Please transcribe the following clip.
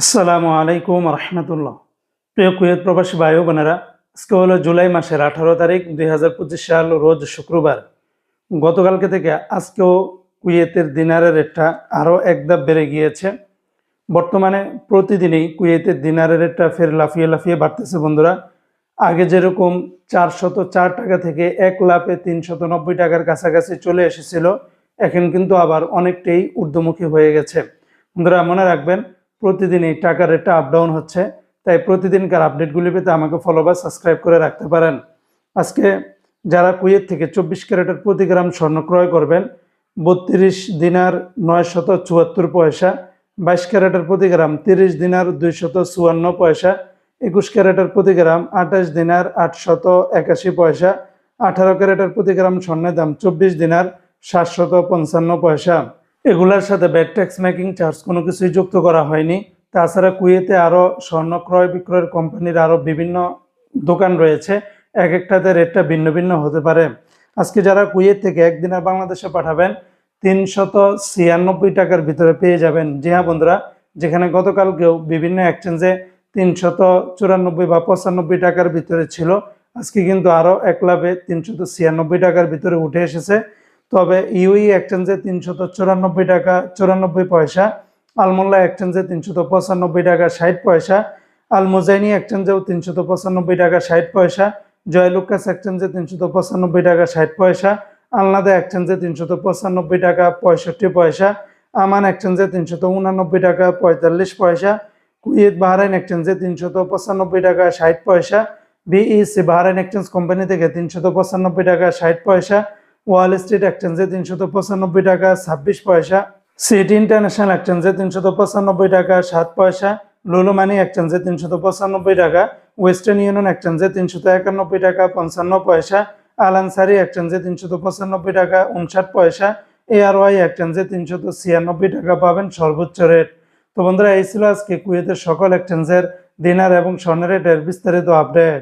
আসসালামু আলাইকুম রহমতুল্লাহ। প্রিয় কুয়েত প্রবাসী ভাই বোনেরা, আজকে হলো জুলাই মাসের আঠারো তারিখ দুই হাজার পঁচিশ সাল, রোজ শুক্রবার। গতকালকে থেকে আজকেও কুয়েতের দিনারের রেটটা আরও এক ধাপ বেড়ে গিয়েছে। বর্তমানে প্রতিদিনই কুয়েতের দিনারের রেটটা ফের লাফিয়ে লাফিয়ে বাড়তেছে বন্ধুরা। আগে যেরকম চারশত চার টাকা থেকে এক লাফে তিনশত নব্বই টাকার কাছাকাছি চলে এসেছিল, এখন কিন্তু আবার অনেকটাই ঊর্ধ্বমুখী হয়ে গেছে। বন্ধুরা, মনে রাখবেন প্রতিদিনই টাকার রেটটা আপ ডাউন হচ্ছে। তাই প্রতিদিনকার আপডেটগুলি পেতে আমাকে ফলো বা সাবস্ক্রাইব করে রাখতে পারেন। আজকে যারা কুয়েত থেকে চব্বিশ ক্যারেটের প্রতি গ্রাম স্বর্ণ ক্রয় করবেন, বত্রিশ দিনার নয়শত চুয়াত্তর পয়সা, বাইশ ক্যারেটের প্রতি গ্রাম তিরিশ দিনার দুইশত চুয়ান্ন পয়সা, একুশ ক্যারেটের প্রতি গ্রাম আঠাশ দিনার আটশত একাশি পয়সা, আঠারো ক্যারেটের প্রতি গ্রাম স্বর্ণের দাম চব্বিশ দিনার সাতশত পঞ্চান্ন পয়সা। এগুলার সাথে ব্যাট ট্যাক্স মেকিং চার্জ কোনো কিছুই যুক্ত করা হয়নি। তাছাড়া কুয়েতে আরও স্বর্ণ ক্রয় বিক্রয়ের কোম্পানির আরও বিভিন্ন দোকান রয়েছে। এক একটাতে রেটটা ভিন্ন ভিন্ন হতে পারে। আজকে যারা কুয়েত থেকে একদিনের বাংলাদেশে পাঠাবেন, তিনশত ছিয়ানব্বই টাকার ভিতরে পেয়ে যাবেন। জি হ্যাঁ বন্ধুরা, যেখানে গতকালকেও বিভিন্ন এক্সচেঞ্জে তিনশত চুরানব্বই বা পঁচানব্বই টাকার ভিতরে ছিল। আজকে কিন্তু আরও এক লাভে তিনশত ছিয়ানব্বই টাকার ভিতরে উঠে এসেছে। তবে ইউই এক্সচেঞ্জে তিনশত চুরানব্বই টাকা, চুরানব্বই পয়সা, আলমোল্লা এক্সচেঞ্জে তিনশত পঁচানব্বই টাকা, ষাট পয়সা, আলমোজাইনি এক্সচেঞ্জেও তিনশত পঁচানব্বই টাকা, ষাট পয়সা, জয়লুকাস এক্সচেঞ্জে তিনশত পঁচানব্বই টাকা, ষাট পয়সা, আলনাদা এক্সচেঞ্জে তিনশত পঁচানব্বই টাকা, পঁয়ষট্টি পয়সা, আমান এক্সচেঞ্জে তিনশত উনানব্বই টাকা, পঁয়তাল্লিশ পয়সা, কুয়েত বাহরাইন এক্সচেঞ্জে তিনশত পঁচানব্বই টাকা, ষাট পয়সা, বিইসি বাহরাইন এক্সচেঞ্জ কোম্পানি থেকে তিনশত পঁচানব্বই টাকা, ষাট পয়সা ওয়াল স্ট্রিট এক্সচেঞ্জে তিনশত পঁচানব্বই টাকা, ছাব্বিশ পয়সা। সিটি ইন্টারন্যাশনাল এক্সচেঞ্জে তিনশত পঁচানব্বই টাকা, সাত পয়সা। লুলু মানি এক্সচেঞ্জে তিনশত পঁচানব্বই টাকা। ওয়েস্টার্ন ইউনিয়ন এক্সচেঞ্জে তিনশত একানব্বই টাকা, পঞ্চান্ন পয়সা। আলানসারি এক্সচেঞ্জে তিনশত পঁচানব্বই টাকা, উনষাট পয়সা। এআরওয়াই এক্সচেঞ্জে তিনশত ছিয়ানব্বই টাকা পাবেন সর্বোচ্চ রেট। তো বন্ধুরা, এই ছিল আজকে কুয়েতের সকল এক্সচেঞ্জের দিনার এবং স্বর্ণের রেটের বিস্তারিত আপডেট।